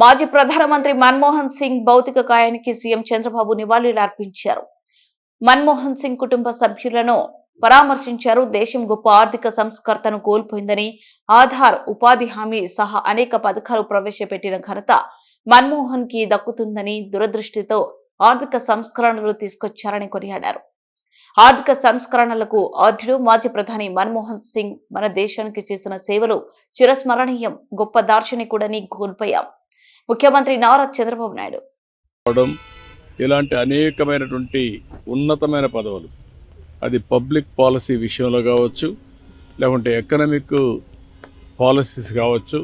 మాజీ ప్రధానమంత్రి మన్మోహన్ సింగ్ భౌతిక కాయానికి సీఎం చంద్రబాబు నివాళులు అర్పించారు. మన్మోహన్ సింగ్ కుటుంబ సభ్యులను పరామర్శించారు. దేశం గొప్ప ఆర్థిక సంస్కర్తను కోల్పోయిందని ఆధార్ ఉపాధి హామీ సహా అనేక పథకాలు ప్రవేశపెట్టిన ఘనత మన్మోహన్కి దక్కుతుందని దురదృష్టితో ఆర్థిక సంస్కరణలు తీసుకొచ్చారని కొనియాడారు. ఆర్థిక సంస్కరణలకు ఆధ్యుడు మాజీ ప్రధాని మన్మోహన్ సింగ్ మన దేశానికి చేసిన సేవలు చిరస్మరణీయం గొప్ప దార్శనికుడని కోల్పోయాం. ముఖ్యమంత్రి నారా చంద్రబాబు నాయుడు. ఇలాంటి అనేకమైనటువంటి ఉన్నతమైన పదవులు. అది పబ్లిక్ పాలసీ విషయంలో కావచ్చు లేకుంటే ఎకనామిక్ పాలసీస్ కావచ్చు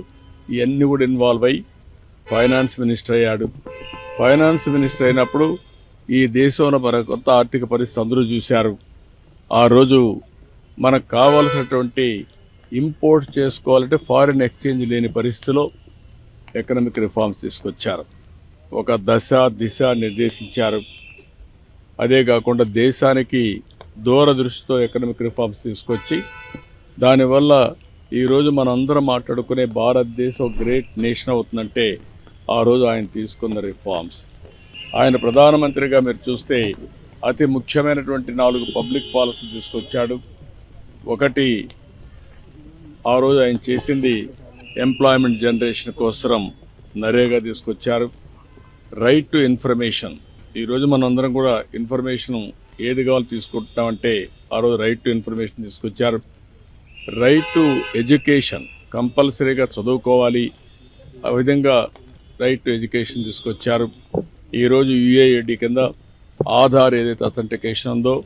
ఇవన్నీ కూడా ఇన్వాల్వ్ అయ్యి ఫైనాన్స్ మినిస్టర్ అయ్యాడు. ఫైనాన్స్ మినిస్టర్ అయినప్పుడు ఈ దేశంలో మన కొత్త ఆర్థిక పరిస్థితి అందరూ చూశారు. ఆ రోజు మనకు కావలసినటువంటి ఇంపోర్ట్ చేసుకోవాలంటే ఫారిన్ ఎక్స్చేంజ్ లేని పరిస్థితిలో ఎకనామిక్ రిఫార్మ్స్ తీసుకొచ్చారు. ఒక దశ దిశ నిర్దేశించారు. అదే కాకుండా దేశానికి దూరదృష్టితో ఎకనామిక్ రిఫార్మ్స్ తీసుకొచ్చి దానివల్ల ఈరోజు మనందరం మాట్లాడుకునే భారతదేశం గ్రేట్ నేషన్ అవుతుందంటే ఆ రోజు ఆయన తీసుకున్న రిఫార్మ్స్ ఆయన ప్రధానమంత్రిగా మీరు చూస్తే అతి ముఖ్యమైనటువంటి నాలుగు పబ్లిక్ పాలసీ తీసుకొచ్చాడు. ఒకటి ఆ రోజు ఆయన చేసింది ఎంప్లాయ్మెంట్ జనరేషన్ కోసం నరేగా తీసుకొచ్చారు. Right to information. ఈరోజు మనందరం కూడా ఇన్ఫర్మేషన్ ఏది కావాలో తీసుకుంటామంటే ఆ రోజు రైట్ టు ఇన్ఫర్మేషన్ తీసుకొచ్చారు. రైట్ టు ఎడ్యుకేషన్ కంపల్సరీగా చదువుకోవాలి. ఆ విధంగా రైట్ టు ఎడ్యుకేషన్ తీసుకొచ్చారు. ఈరోజు యుఏఏడి కింద ఆధార్ ఏదైతే అథెంటికేషన్ ఉందో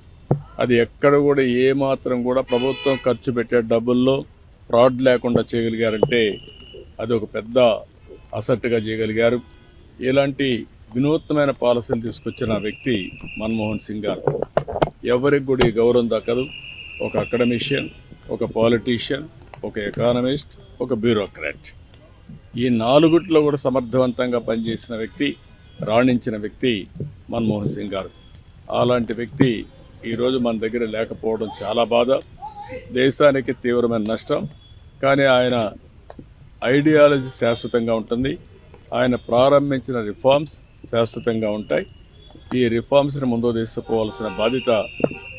అది ఎక్కడ కూడా ఏమాత్రం కూడా ప్రభుత్వం ఖర్చు పెట్టే డబ్బుల్లో ఫ్రాడ్ లేకుండా చేయగలిగారంటే అది ఒక పెద్ద అసట్గా చేయగలిగారు. ఇలాంటి వినూత్నమైన పాలసీలు తీసుకొచ్చిన వ్యక్తి మన్మోహన్ సింగ్ గారు. ఎవరికి కూడా ఈ గౌరవం దక్కదు. ఒక అకాడమిషియన్ ఒక పాలిటీషియన్ ఒక ఎకానమిస్ట్ ఒక బ్యూరోక్రాట్. ఈ నాలుగుట్లో కూడా సమర్థవంతంగా పనిచేసిన వ్యక్తి రాణించిన వ్యక్తి మన్మోహన్ సింగ్ గారు. అలాంటి వ్యక్తి ఈరోజు మన దగ్గర లేకపోవడం చాలా బాధ. దేశానికి తీవ్రమైన నష్టం కానీ ఆయన ఐడియాలజీ శాశ్వతంగా ఉంటుంది. ఆయన ప్రారంభించిన రిఫార్మ్స్ శాశ్వతంగా ఉంటాయి. ఈ రిఫార్మ్స్ని ముందు తీసుకుపోవాల్సిన బాధ్యత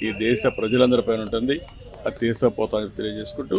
ఈ దేశ ప్రజలందరిపైన ఉంటుంది. అది తీసుకుపోతామని తెలియజేసుకుంటూ